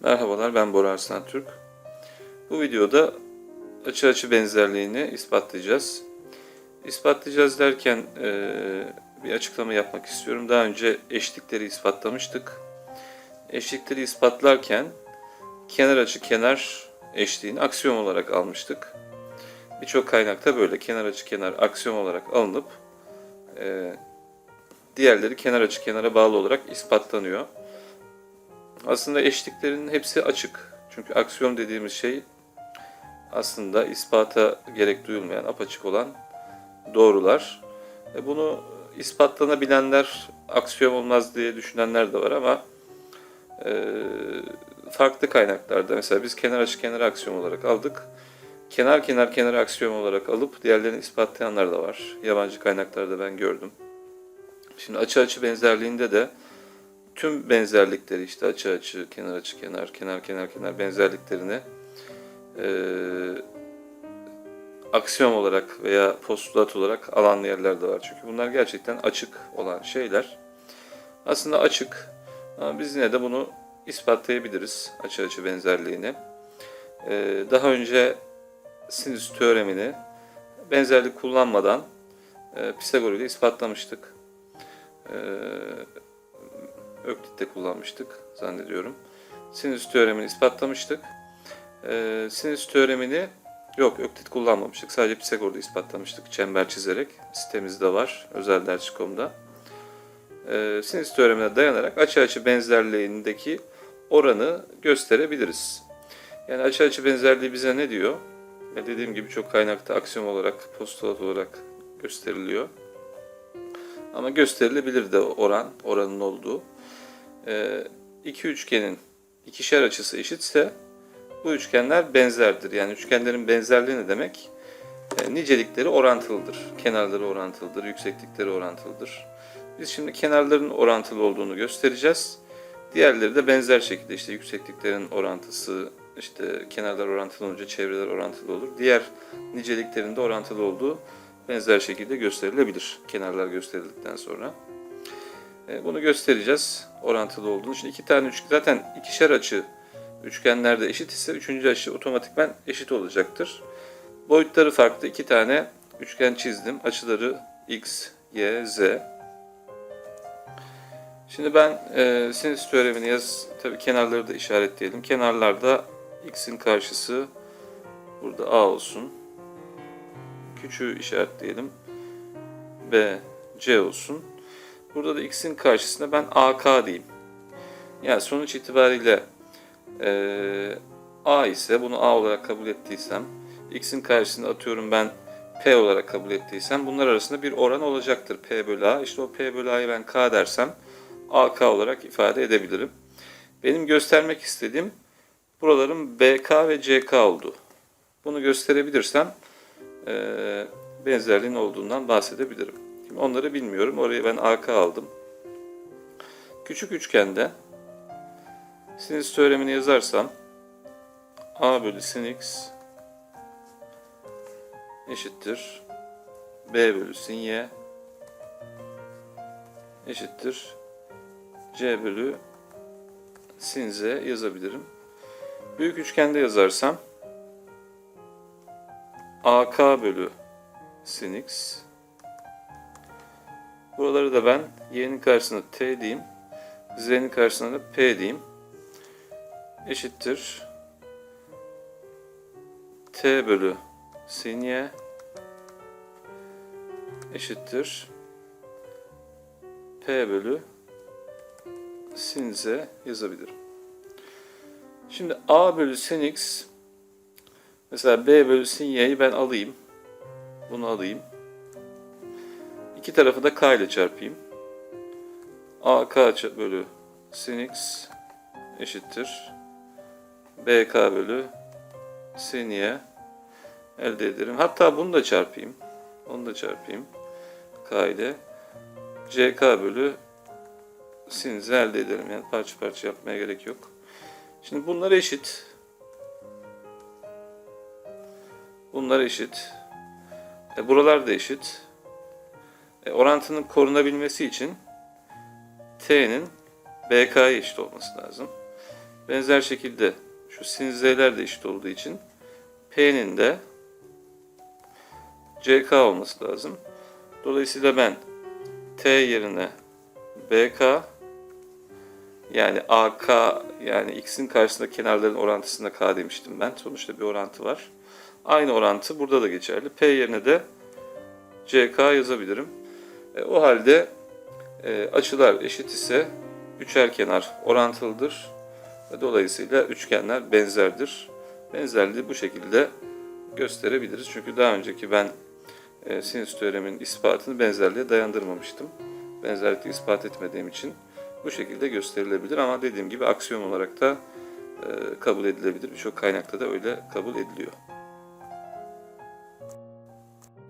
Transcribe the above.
Merhabalar ben Bora Arslan Türk. Bu videoda açı açı benzerliğini ispatlayacağız. İspatlayacağız derken eee, bir açıklama yapmak istiyorum. Daha önce eşlikleri ispatlamıştık. Eşlikleri ispatlarken kenar açı kenar eşliğini aksiyom olarak almıştık. Birçok kaynakta böyle kenar açı kenar aksiyom olarak alınıp eee, diğerleri kenar açı kenara bağlı olarak ispatlanıyor. Aslında eşliklerin hepsi açık. Çünkü aksiyom dediğimiz şey aslında ispata gerek duyulmayan, apaçık olan doğrular. E bunu ispatlanabilenler aksiyom olmaz diye düşünenler de var ama e, farklı kaynaklarda mesela biz kenar açı kenar aksiyom olarak aldık. Kenar kenar kenar aksiyom olarak alıp diğerlerini ispatlayanlar da var. Yabancı kaynaklarda ben gördüm. Şimdi açı açı benzerliğinde de tüm benzerlikleri işte açı açı, kenar açı kenar, kenar kenar kenar benzerliklerini eee aksiyom olarak veya postulat olarak alan yerler de var. Çünkü bunlar gerçekten açık olan şeyler. Aslında açık ama biz yine de bunu ispatlayabiliriz açı açı benzerliğini. Eee, daha önce sinüs teoremini benzerlik kullanmadan eee Pisagor ile ispatlamıştık. Eee Öklit'te kullanmıştık zannediyorum. Sinüs teoremini ispatlamıştık. Ee, sinüs teoremini yok Öklit kullanmamıştık. Sadece Pisagor'da ispatlamıştık çember çizerek. Sitemizde var özel ders.com'da. Ee, sinüs teoremine dayanarak açı açı benzerliğindeki oranı gösterebiliriz. Yani açı açı benzerliği bize ne diyor? Ya dediğim gibi çok kaynakta aksiyom olarak, postulat olarak gösteriliyor. Ama gösterilebilir de oran, oranın olduğu. Ee, iki üçgenin ikişer açısı eşitse bu üçgenler benzerdir. Yani üçgenlerin benzerliği ne demek? E, nicelikleri orantılıdır. Kenarları orantılıdır, yükseklikleri orantılıdır. Biz şimdi kenarların orantılı olduğunu göstereceğiz. Diğerleri de benzer şekilde işte yüksekliklerin orantısı, işte kenarlar orantılı olunca çevreler orantılı olur. Diğer niceliklerin de orantılı olduğu benzer şekilde gösterilebilir kenarlar gösterildikten sonra. E, Bunu göstereceğiz orantılı olduğunu. Şimdi iki tane üçgen zaten ikişer açı üçgenlerde eşit ise üçüncü açı otomatikman eşit olacaktır. Boyutları farklı iki tane üçgen çizdim. Açıları x, y, z. Şimdi ben e, sinüs teoremini yaz. Tabii kenarları da işaretleyelim. Kenarlarda x'in karşısı burada a olsun. Küçüğü işaretleyelim. b, c olsun. Burada da x'in karşısına ben AK diyeyim. Yani sonuç itibariyle eee, A ise bunu A olarak kabul ettiysem, x'in karşısına atıyorum ben P olarak kabul ettiysem bunlar arasında bir oran olacaktır P bölü A. İşte o P bölü A'yı ben K dersem AK olarak ifade edebilirim. Benim göstermek istediğim buraların BK ve CK oldu. Bunu gösterebilirsem eee benzerliğin olduğundan bahsedebilirim. Şimdi onları bilmiyorum. Oraya ben AK aldım. Küçük üçgende sinüs teoremini yazarsam A bölü sin x eşittir B bölü sin y eşittir C bölü sin z yazabilirim. Büyük üçgende yazarsam AK bölü sin x Buraları da ben y'nin karşısına t diyeyim. Z'nin karşısına da p diyeyim. Eşittir. t bölü sin y eşittir. p bölü sin z yazabilirim. Şimdi a bölü sin x mesela b bölü sin y'yi ben alayım. Bunu alayım. İki tarafı da k ile çarpayım. AK bölü sin x eşittir. BK bölü sin y elde ederim. Hatta bunu da çarpayım. Onu da çarpayım. K ile. CK bölü sin z elde ederim. Yani parça parça yapmaya gerek yok. Şimdi bunlar eşit. Bunlar eşit. E, buralar da eşit. E, orantının korunabilmesi için t'nin bk'ya eşit olması lazım. Benzer şekilde şu sin z'ler de eşit olduğu için P'nin de CK olması lazım. Dolayısıyla ben T yerine BK yani AK yani x'in karşısında kenarların orantısında k demiştim ben. Sonuçta bir orantı var. Aynı orantı burada da geçerli. P yerine de CK yazabilirim. E, o halde e, açılar eşit ise üçer kenar orantılıdır. Dolayısıyla üçgenler benzerdir. Benzerliği bu şekilde gösterebiliriz. Çünkü daha önceki ben e, sinüs teoremin ispatını benzerliğe dayandırmamıştım. Benzerlikle ispat etmediğim için bu şekilde gösterilebilir ama dediğim gibi aksiyon olarak da e, kabul edilebilir. Birçok kaynakta da öyle kabul ediliyor.